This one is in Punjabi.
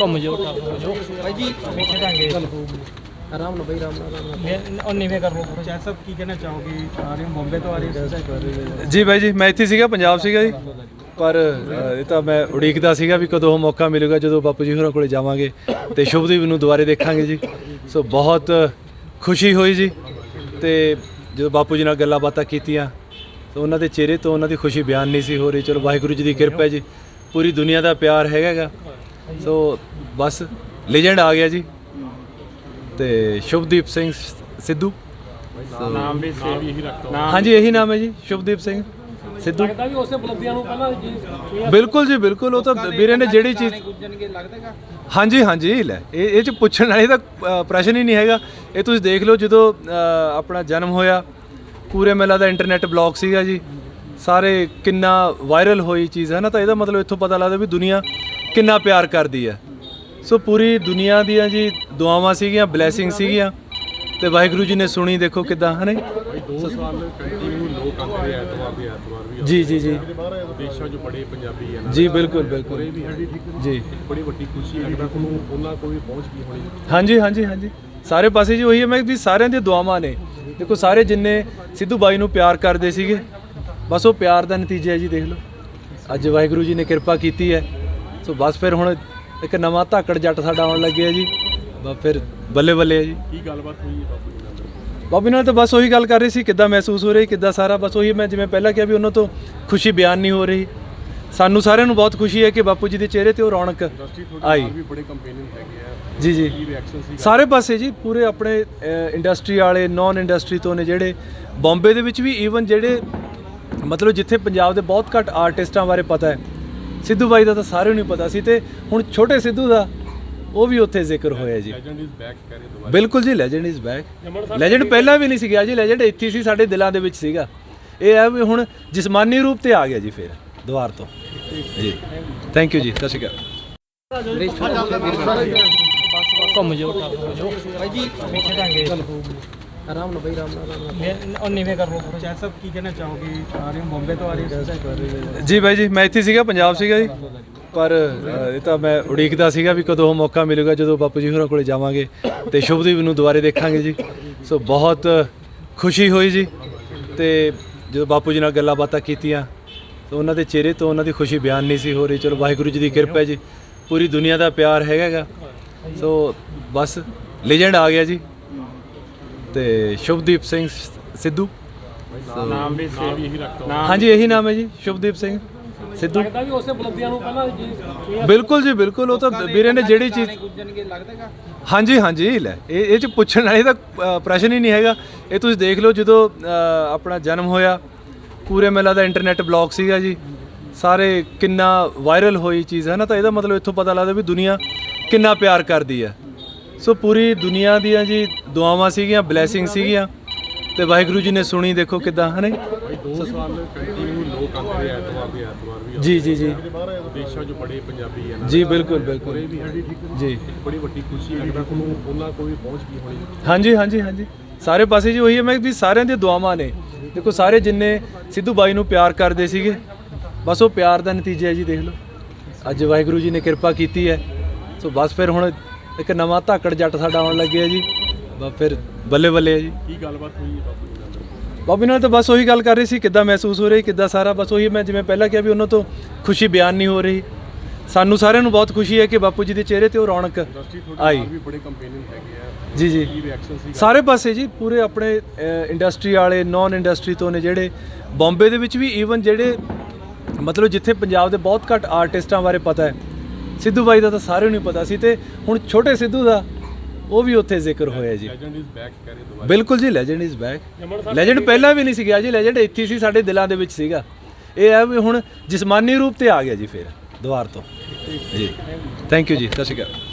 ਘੁੰਮ ਜਾਓ ਟੱਪ ਜਾਓ ਭਾਈ ਜੀ ਬੈਠੇ ਦਾਂਗੇ ਆਰਾਮ ਨਾਲ ਭਾਈ ਆਰਾਮ ਨਾਲ ਉਹ ਨੀਵੇਂ ਕਰ ਲਓ ਥੋੜ੍ਹਾ। ਚਾਹ ਕੀ ਕਹਿਣਾ ਚਾਹੋਗੇ ਆ ਰਹੇ ਹੋ ਬੰਬੇ ਤੋਂ ਆ ਰਹੇ ਹੋ ਜੀ ਬਾਈ ਜੀ, ਮੈਂ ਇੱਥੇ ਸੀਗਾ, ਪੰਜਾਬ ਸੀਗਾ ਜੀ। ਪਰ ਇਹ ਤਾਂ ਮੈਂ ਉਡੀਕਦਾ ਸੀਗਾ ਵੀ ਕਦੋਂ ਉਹ ਮੌਕਾ ਮਿਲੇਗਾ, ਜਦੋਂ ਬਾਪੂ ਜੀ ਹੋਰਾਂ ਕੋਲੇ ਜਾਵਾਂਗੇ ਤੇ ਸ਼ੁਭਦੀਪ ਨੂੰ ਦੁਬਾਰੇ ਦੇਖਾਂਗੇ ਜੀ। ਸੋ ਬਹੁਤ ਖੁਸ਼ੀ ਹੋਈ ਜੀ ਤੇ ਜਦੋਂ ਬਾਪੂ ਜੀ ਨਾਲ ਗੱਲਾਂ ਬਾਤਾਂ ਕੀਤੀਆਂ, ਤਾਂ ਉਹਨਾਂ ਦੇ ਚਿਹਰੇ ਤੋਂ ਉਹਨਾਂ ਦੀ ਖੁਸ਼ੀ ਬਿਆਨ ਨਹੀਂ ਸੀ ਹੋ ਰਹੀ। ਚਲੋ ਵਾਹਿਗੁਰੂ ਜੀ ਦੀ ਕਿਰਪਾ ਹੈ ਜੀ। ਪੂਰੀ ਦੁਨੀਆ ਦਾ ਪਿਆਰ ਹੈਗਾ ਗਾ। ਸੋ ਬਸ ਲੈਜੈਂਡ ਆ ਗਿਆ ਜੀ। ਤੇ ਸ਼ੁਭਦੀਪ ਸਿੰਘ ਸਿੱਧੂ। ਨਾਮ ਵੀ ਸੇਵ ਇਹੀ ਰੱਖੋ। ਹਾਂਜੀ ਇਹੀ ਨਾਮ ਹੈ ਜੀ ਸ਼ੁਭਦੀਪ ਸਿੰਘ ਸਿੱਧੂ। ਲੱਗਦਾ ਵੀ ਉਸੇ ਬੁਲੰਦੀਆਂ ਨੂੰ ਪਹਿਲਾਂ ਜੀ ਬਿਲਕੁਲ ਜੀ ਬਿਲਕੁਲ ਉਹ ਤਾਂ ਵੀਰੇ ਨੇ ਜਿਹੜੀ ਚੀਜ਼ ਗੁੱਜਣਗੇ ਲੱਗਦਾਗਾ? ਹਾਂਜੀ ਹਾਂਜੀ ਲੈ ਇਹ ਇਹ ਚ ਪੁੱਛਣ ਵਾਲੀ ਤਾਂ ਪ੍ਰਸ਼ਨ ਹੀ ਨਹੀਂ ਹੈਗਾ। ਇਹ ਤੁਸੀਂ ਦੇਖ ਲਓ ਜਦੋਂ ਆਪਣਾ ਜਨਮ ਹੋਇਆ ਪੂਰੇ ਮੇਲਾ ਦਾ ਇੰਟਰਨੈਟ ਬਲੌਕ ਸੀਗਾ ਜੀ। ਸਾਰੇ ਕਿੰਨਾ ਵਾਇਰਲ ਹੋਈ ਚੀਜ਼ ਹੈ ਨਾ ਤਾਂ ਇਹਦਾ ਮਤਲਬ ਇੱਥੋਂ ਪਤਾ ਲੱਗਦਾ ਵੀ ਦੁਨੀਆ ਕਿੰਨਾ ਪਿਆਰ ਕਰਦੀ ਹੈ। ਸੋ ਪੂਰੀ ਦੁਨੀਆ ਦੀਆਂ ਜੀ ਦੁਆਵਾਂ ਸੀਗੀਆਂ ਬਲੇਸਿੰਗ ਸੀਗੀਆਂ ਤੇ ਵਾਹਿਗੁਰੂ ਜੀ ਨੇ ਸੁਣੀ ਦੇਖੋ ਕਿਦਾਂ ਹਨੇ ਦੋ ਸਾਲ ਕੰਟੀਨਿਊ ਲੋਕ ਆਉਂਦੇ ਆ ਐਤਵਾਰ ਦੇ ਐਤਵਾਰ ਵੀ ਜੀ ਜੀ ਜੀ। ਦੇਸ਼ਾਂ 'ਚ ਬੜੇ ਪੰਜਾਬੀ ਆ ਨਾ। ਜੀ ਬਿਲਕੁਲ ਬਿਲਕੁਲ। ਜੀ। ਬੜੀ ਵੱਡੀ ਖੁਸ਼ੀ ਹੈ ਕਿ ਤੁਹਾਨੂੰ ਉਹਨਾਂ ਕੋਲ ਵੀ ਪਹੁੰਚ ਗਈ ਹੋਣੀ। ਹਾਂਜੀ ਹਾਂਜੀ ਹਾਂਜੀ। ਸਾਰੇ ਪਾਸੇ ਜੀ ਉਹੀ ਹੈ ਮੈਂ ਵੀ ਸਾਰਿਆਂ ਦੀਆਂ ਦੁਆਵਾਂ ਨੇ। ਦੇਖੋ ਸਾਰੇ ਜਿੰਨੇ ਸਿੱਧੂ ਬਾਈ ਨੂੰ ਪਿਆਰ ਕਰਦੇ ਸੀਗੇ ਬਸ ਉਹ ਪਿਆਰ ਦਾ ਨਤੀਜਾ ਹੈ ਜੀ ਦੇਖ ਲਓ। ਅੱਜ ਵਾਹਿਗੁਰੂ ਜੀ ਨੇ ਕਿਰਪਾ ਕੀਤੀ ਹੈ। ਸੋ ਬਸ ਫਿਰ ਹੁਣ ਇੱਕ ਨਵਾਂ ਧਾਕੜ ਜੱਟ ਸਾਡਾ ਆਉਣ ਲੱਗਿਆ ਜੀ। ਬਸ ਫਿਰ ਬੱਲੇ ਬੱਲੇ ਹੈ ਜੀ। ਕੀ ਗੱਲਬਾਤ ਹੋਈ ਹੈ ਬਾਪੂ ਜੀ ਨਾਲ? ਬਾਬੀ ਨਾਲ ਤਾਂ ਬਸ ਉਹੀ ਗੱਲ ਕਰ ਰਹੀ ਸੀ ਕਿੱਦਾਂ ਮਹਿਸੂਸ ਹੋ ਰਹੀ ਕਿੱਦਾਂ ਸਾਰਾ ਬਸ ਉਹੀ ਮੈਂ ਜਿਵੇਂ ਪਹਿਲਾਂ ਕਿਹਾ ਵੀ ਉਹਨਾਂ ਤੋਂ ਖੁਸ਼ੀ ਬਿਆਨ ਨਹੀਂ ਹੋ ਰਹੀ। ਸਾਨੂੰ ਸਾਰਿਆਂ ਨੂੰ ਬਹੁਤ ਖੁਸ਼ੀ ਹੈ ਕਿ ਬਾਪੂ ਜੀ ਦੇ ਚਿਹਰੇ ਤੇ ਉਹ ਰੌਣਕ ਆਈ ਨਾਲ ਵੀ ਬੜੇ ਕੰਪੇਨੀਅਨ ਹੈਗੇ ਆ। ਜੀ ਜੀ। ਸਾਰੇ ਪਾਸੇ ਜੀ ਪੂਰੇ ਆਪਣੇ ਇੰਡਸਟਰੀ ਵਾਲੇ ਨਾਨ ਇੰਡਸਟਰੀ ਤੋਂ ਨੇ ਜਿਹੜੇ ਬੰਬੇ ਦੇ ਵਿੱਚ ਵੀ ਈਵਨ ਜਿਹੜੇ ਮਤਲਬ ਜਿੱਥੇ ਪੰਜਾਬ ਦੇ ਬਹੁਤ ਘੱਟ ਆਰਟਿਸਟਾਂ ਬਾਰੇ ਪਤਾ ਹੈ। ਸਿੱਧੂ ਬਾਈ ਦਾ ਤਾਂ ਸਾਰਿਆਂ ਨੂੰ ਹੀ ਪਤਾ ਸੀ ਤੇ ਹੁਣ ਛੋਟੇ ਸਿੱਧੂ ਦਾ ਉਹ ਵੀ ਉੱਥੇ ਜ਼ਿਕਰ ਹੋਇਆ ਜੀ। ਲੈਜੈਂਡ ਇਜ਼ ਬੈਕ ਕਰੇ ਦੁਬਾਰਾ। ਬਿਲਕੁਲ ਜੀ ਲੈਜੈਂਡ ਇਜ਼ ਬੈਕ ਲੈਜੈਂਡ ਪਹਿਲਾਂ ਵੀ ਨਹੀਂ ਸੀ ਗਿਆ ਜੀ ਲੈਜੈਂਡ ਇੱਥੇ ਸੀ ਸਾਡੇ ਦਿਲਾਂ ਦੇ ਵਿੱਚ ਸੀਗਾ। ਇਹ ਹੈ ਵੀ ਹੁਣ ਜਿਸਮਾਨੀ ਰੂਪ ਤੇ ਆ ਗਿਆ ਜੀ ਫਿਰ ਦੁਆਰ ਤੋਂ। ਜੀ। ਥੈਂਕ ਯੂ ਜੀ ਸਤਿ ਸ਼੍ਰੀ ਅਕਾਲ। ਘੁੰਮ ਜਾਓ ਭਾਈ ਜੀ ਬੈਠੇ ਦਾਂਗੇ ਆਰਾਮ ਨਾਲ ਭਾਈ ਆਰਾਮ ਨਾਲ ਆਰਾਮ ਨਾਲ। ਉਹ ਨੀਵੇਂ ਕਰ ਲਓ। ਚਾਹ ਸਭ ਕੀ ਕਹਿਣਾ ਚਾਹੋਗੇ? ਆ ਰਹੇ ਹੋ ਬੰਬੇ ਤੋਂ ਆ ਰਹੇ ਹੋ ਜੀ ਬਾਈ ਜੀ ਮੈਂ ਇੱਥੇ ਸੀਗਾ ਪੰਜਾਬ ਸੀਗਾ ਜੀ। ਪਰ ਅ, ਇਹ ਤਾਂ ਮੈਂ ਉਡੀਕਦਾ ਸੀਗਾ ਵੀ ਕਦੋਂ ਉਹ ਮੌਕਾ ਮਿਲੂਗਾ ਜਦੋਂ ਬਾਪੂ ਜੀ ਹੋਰਾਂ ਕੋਲੇ ਜਾਵਾਂਗੇ ਤੇ ਸ਼ੁਭਦੀਪ ਨੂੰ ਦੁਬਾਰੇ ਦੇਖਾਂਗੇ ਜੀ। ਸੋ ਬਹੁਤ ਖੁਸ਼ੀ ਹੋਈ ਜੀ ਤੇ ਜਦੋਂ ਬਾਪੂ ਜੀ ਨਾਲ ਗੱਲਾਂ ਬਾਤਾਂ ਕੀਤੀਆਂ ਤਾਂ ਉਹਨਾਂ ਦੇ ਚਿਹਰੇ ਤੋਂ ਉਹਨਾਂ ਦੀ ਖੁਸ਼ੀ ਬਿਆਨ ਨਹੀਂ ਸੀ ਹੋ ਰਹੀ। ਚਲੋ ਵਾਹਿਗੁਰੂ ਜੀ ਦੀ ਕਿਰਪਾ ਹੈ ਜੀ। ਪੂਰੀ ਦੁਨੀਆ ਦਾ ਪਿਆਰ ਹੈਗਾ ਗਾ। ਸੋ ਬਸ ਲੈਜੈਂਡ ਆ ਗਿਆ ਜੀ। ਤੇ ਸ਼ੁਭਦੀਪ ਸਿੰਘ ਸਿੱਧੂ। ਨਾਮ ਵੀ ਸੇਵ ਇਹੀ ਰੱਖੋ ਹਾਂਜੀ ਇਹੀ ਨਾਮ ਹੈ ਜੀ ਸ਼ੁਭਦੀਪ ਸਿੰਘ ਸਿੱਧੂ। ਲੱਗਦਾ ਵੀ ਉਸੇ ਬੁਲੰਦੀਆਂ ਨੂੰ ਪਹਿਲਾਂ ਜੀ ਬਿਲਕੁਲ ਜੀ ਬਿਲਕੁਲ ਉਹ ਤਾਂ ਵੀਰੇ ਨੇ ਜਿਹੜੀ ਚੀਜ਼ ਹਾਂਜੀ ਹਾਂਜੀ ਲੈ ਇਹ ਇਹ ਚ ਪੁੱਛਣ ਵਾਲੀ ਤਾਂ ਪ੍ਰਸ਼ਨ ਹੀ ਨਹੀਂ ਹੈਗਾ। ਇਹ ਤੁਸੀਂ ਦੇਖ ਲਓ ਜਦੋਂ ਆਪਣਾ ਜਨਮ ਹੋਇਆ ਪੂਰੇ ਮੇਲਾ ਦਾ ਇੰਟਰਨੈਟ ਬਲੌਕ ਸੀਗਾ ਜੀ। ਸਾਰੇ ਕਿੰਨਾ ਵਾਇਰਲ ਹੋਈ ਚੀਜ਼ ਹੈ ਨਾ ਤਾਂ ਇਹਦਾ ਮਤਲਬ ਇੱਥੋਂ ਪਤਾ ਲੱਗਦਾ ਵੀ ਦੁਨੀਆ ਕਿੰਨਾ ਪਿਆਰ ਕਰਦੀ ਹੈ। ਸੋ ਪੂਰੀ ਦੁਨੀਆ ਦੀਆਂ ਜੀ ਦੁਆਵਾਂ ਸੀਗੀਆਂ ਬਲੇਸਿੰਗ ਸੀਗੀਆਂ ਤੇ ਵਾਹਿਗੁਰੂ ਜੀ ਨੇ ਸੁਣੀ ਦੇਖੋ ਕਿਦਾਂ ਹਨੇ ਦੋ ਸਾਲ ਕੰਟੀਨਿਊ ਲੋਕ ਆਉਂਦੇ ਆ ਐਤਵਾਰ ਦੇ ਐਤਵਾਰ ਵੀ ਜੀ ਜੀ ਜੀ। ਦੇਸ਼ਾਂ 'ਚ ਬੜੇ ਪੰਜਾਬੀ ਆ ਨਾ। ਜੀ ਬਿਲਕੁਲ ਬਿਲਕੁਲ। ਜੀ ਬੜੀ ਵੱਡੀ ਖੁਸ਼ੀ ਕਿ ਤੁਹਾਨੂੰ ਉਹਨਾਂ ਕੋਲ ਵੀ ਪਹੁੰਚ ਗਈ ਹੋਣੀ। ਹਾਂਜੀ ਹਾਂਜੀ ਹਾਂਜੀ। ਸਾਰੇ ਪਾਸੇ ਜੀ ਉਹੀ ਹੈ ਮੈਂ ਵੀ ਸਾਰਿਆਂ ਦੀਆਂ ਦੁਆਵਾਂ ਨੇ। ਦੇਖੋ ਸਾਰੇ ਜਿੰਨੇ ਸਿੱਧੂ ਬਾਈ ਨੂੰ ਪਿਆਰ ਕਰਦੇ ਸੀਗੇ ਬਸ ਉਹ ਪਿਆਰ ਦਾ ਨਤੀਜਾ ਹੈ ਜੀ ਦੇਖ ਲਓ। ਅੱਜ ਵਾਹਿਗੁਰੂ ਜੀ ਨੇ ਕਿਰਪਾ ਕੀਤੀ ਹੈ। ਸੋ ਬਸ ਫਿਰ ਹੁਣ ਇੱਕ ਨਵਾਂ ਧਾਕੜ ਜੱਟ ਸਾਡਾ ਆਉਣ ਲੱਗਿਆ ਜੀ। ਬਸ ਫਿਰ ਬੱਲੇ ਬੱਲੇ ਜੀ। ਕੀ ਗੱਲਬਾਤ ਹੋਈ ਹੈ ਬਾਪੂ ਜੀ ਨਾਲ? ਬਾਬੀ ਨਾਲ ਤਾਂ ਬਸ ਉਹੀ ਗੱਲ ਕਰ ਰਹੀ ਸੀ ਕਿੱਦਾਂ ਮਹਿਸੂਸ ਹੋ ਰਹੀ ਕਿੱਦਾਂ ਸਾਰਾ ਬਸ ਉਹੀ ਮੈਂ ਜਿਵੇਂ ਪਹਿਲਾਂ ਕਿਹਾ ਵੀ ਉਹਨਾਂ ਤੋਂ ਖੁਸ਼ੀ ਬਿਆਨ ਨਹੀਂ ਹੋ ਰਹੀ। ਸਾਨੂੰ ਸਾਰਿਆਂ ਨੂੰ ਬਹੁਤ ਖੁਸ਼ੀ ਹੈ ਕਿ ਬਾਪੂ ਜੀ ਦੇ ਚਿਹਰੇ ਤੇ ਉਹ ਰੌਣਕ ਇੰਡਸਟਰੀ ਤੁਹਾਡੇ ਆਈ। ਨਾਲ ਵੀ ਬੜੇ ਕੰਪੇਨੀਅਨ ਹੈਗੇ ਆ। ਜੀ ਜੀ। ਕੀ ਰਿਐਕਸ਼ਨ ਸੀ ਸਾਰੇ ਪਾਸੇ ਜੀ ਪੂਰੇ ਆਪਣੇ ਇੰਡਸਟਰੀ ਵਾਲੇ ਨਾਨ ਇੰਡਸਟਰੀ ਤੋਂ ਨੇ ਜਿਹੜੇ ਬੰਬੇ ਦੇ ਵਿੱਚ ਵੀ ਈਵਨ ਜਿਹੜੇ ਮਤਲਬ ਜਿੱਥੇ ਪੰਜਾਬ ਦੇ ਬਹੁਤ ਘੱਟ ਆਰਟਿਸਟਾਂ ਬਾਰੇ ਪਤਾ ਹੈ। ਸਿੱਧੂ ਬਾਈ ਦਾ ਤਾਂ ਸਾਰਿਆਂ ਨੂੰ ਪਤਾ ਸੀ ਤੇ ਹੁਣ ਛੋਟੇ ਸਿੱਧੂ ਦਾ ਉਹ ਵੀ ਉੱਥੇ ਜ਼ਿਕਰ ਹੋਇਆ ਜੀ। ਲੈਜੈਂਡ ਇਜ਼ ਬੈਕ ਕਰੇ ਦੁਬਾਰਾ। ਬਿਲਕੁਲ ਜੀ ਲੈਜੈਂਡ ਇਜ਼ ਬੈਕ ਲੈਜੈਂਡ ਪਹਿਲਾਂ ਵੀ ਨਹੀਂ ਸੀ ਗਿਆ ਜੀ ਲੈਜੈਂਡ ਇੱਥੇ ਸੀ ਸਾਡੇ ਦਿਲਾਂ ਦੇ ਵਿੱਚ ਸੀਗਾ। ਇਹ ਹੈ ਵੀ ਹੁਣ ਜਿਸਮਾਨੀ ਰੂਪ ਤੇ ਆ ਗਿਆ ਜੀ ਫਿਰ ਦੁਆਰ ਤੋਂ। ਜੀ। ਥੈਂਕ ਯੂ ਜੀ ਸਤਿ ਸ਼੍ਰੀ ਅਕਾਲ।